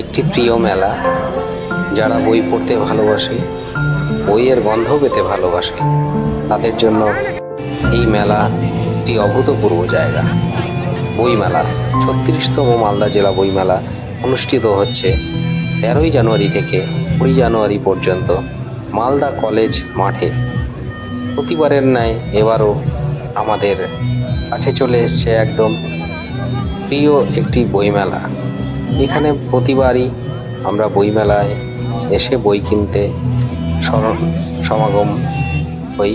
একটি প্রিয় মেলা, যারা বই পড়তে ভালোবাসে, বইয়ের গন্ধ পেতে ভালোবাসে। তাদের জন্য এই মেলা একটি অভূতপূর্ব জায়গা। বইমেলা, ছত্রিশতম মালদা জেলা বইমেলা অনুষ্ঠিত হচ্ছে তেরোই জানুয়ারি থেকে কুড়ি জানুয়ারি পর্যন্ত মালদা কলেজ মাঠে। প্রতিবারের ন্যায় এবারও আমাদের কাছে চলে এসছে একদম প্রিয় একটি বইমেলা। এখানে প্রতিবারই আমরা বইমেলায় এসে বই কিনতে সমাগম হই।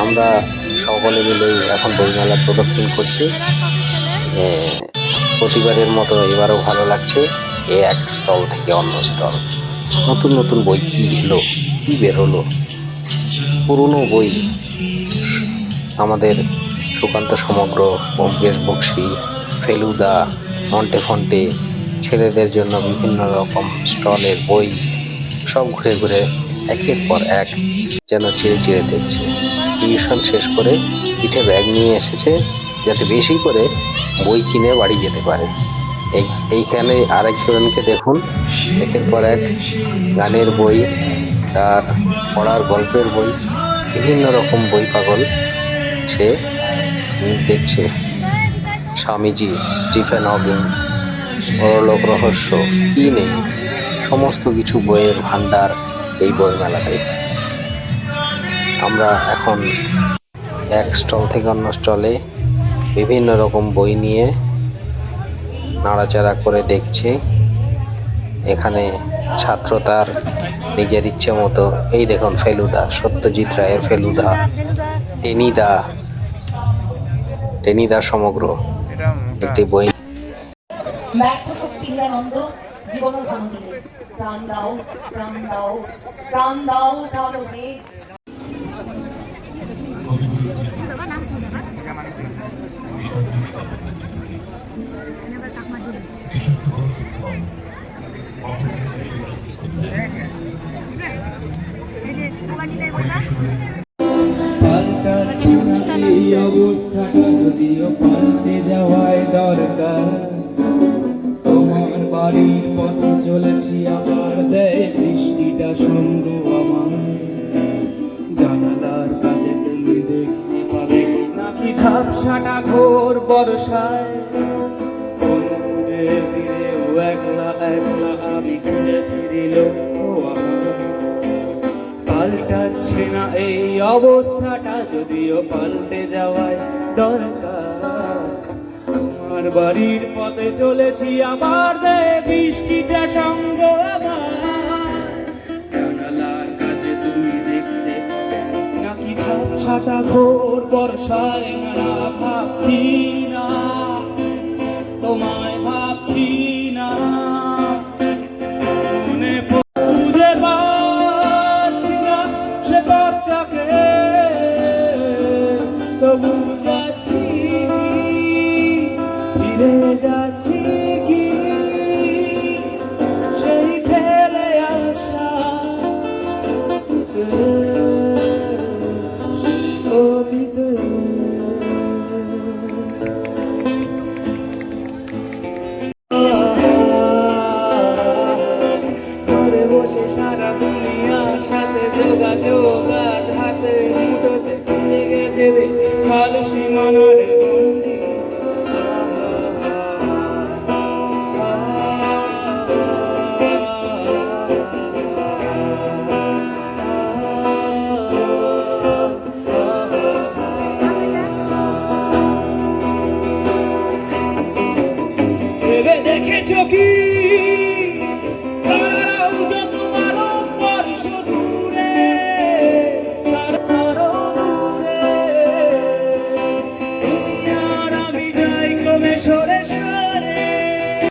আমরা সকলে মিলেই এখন বইমেলা প্রদক্ষিণ করছি। প্রতিবারের মতো এবারও ভালো লাগছে। এ এক স্টল থেকে অন্য স্টল। নতুন নতুন বই কি এলো, কি বেরোলো পুরনো বই আমাদের সুকান্ত সমগ্র ব্যোমকেশ বক্সি, ফেলুদা মন্টে ফন্টে ছেলেদের জন্য বিভিন্ন রকম স্টলের বই সব ঘুরে ঘুরে একের পর এক যেন চেয়ে চেয়ে দেখছে। টিউশন শেষ করে পিঠে ব্যাগ নিয়ে এসেছে যাতে বেশি করে বই কিনে বাড়ি যেতে পারে। এই, এইখানে আরেকজনকে দেখুন। একের পর এক গানের বই, তার পড়ার গল্পের বই, বিভিন্ন রকম বই পাগল সে দেখছে। স্বামীজি, স্টিফেন হকিন্স বড়লোক রহস্য, কী নেই? সমস্ত কিছু বইয়ের ভাণ্ডার এই বই মেলাতে আমরা এখন এক স্টল থেকে অন্য স্টলে বিভিন্ন রকম বই নিয়ে নাড়াচাড়া করে দেখছে এখানে ছাত্র তার নিজের ইচ্ছে মতো এই দেখুন ফেলুদা সত্যজিৎ রায়ের ফেলুদা টেনিদা টেনিদা সমগ্র একটি বই প্রাণ দাও প্রাণ দাও প্রাণ দাও অবস্থাটা যদিও পাল্টে যাওয়ায় দরকার তোমার বাড়ির পথে চলেছি আবার দেয় বৃষ্টিটা সঙ্গ আমার জানালার কাছে তুমি দেখতে পাবে নাকি ঝাপসাটা ঘোর বর্ষায় পাল্টাচ্ছে না এই অবস্থাটা যদিও পাল্টে যাওয়ায় দরকার আমার বাড়ির পথে চলেছি আবার দে বৃষ্টিটা সঙ্গ জানালার কাছে তুমি দেখতে নাকি ঝাপসাটা ঘোর বর্ষায় না ভাবছি না তোমায় ফিরে যাচ্ছি কি? সেই ফেলে আসা বসে সারা দুনিয়ার সাথে যোগাযোগ দেখেছ কি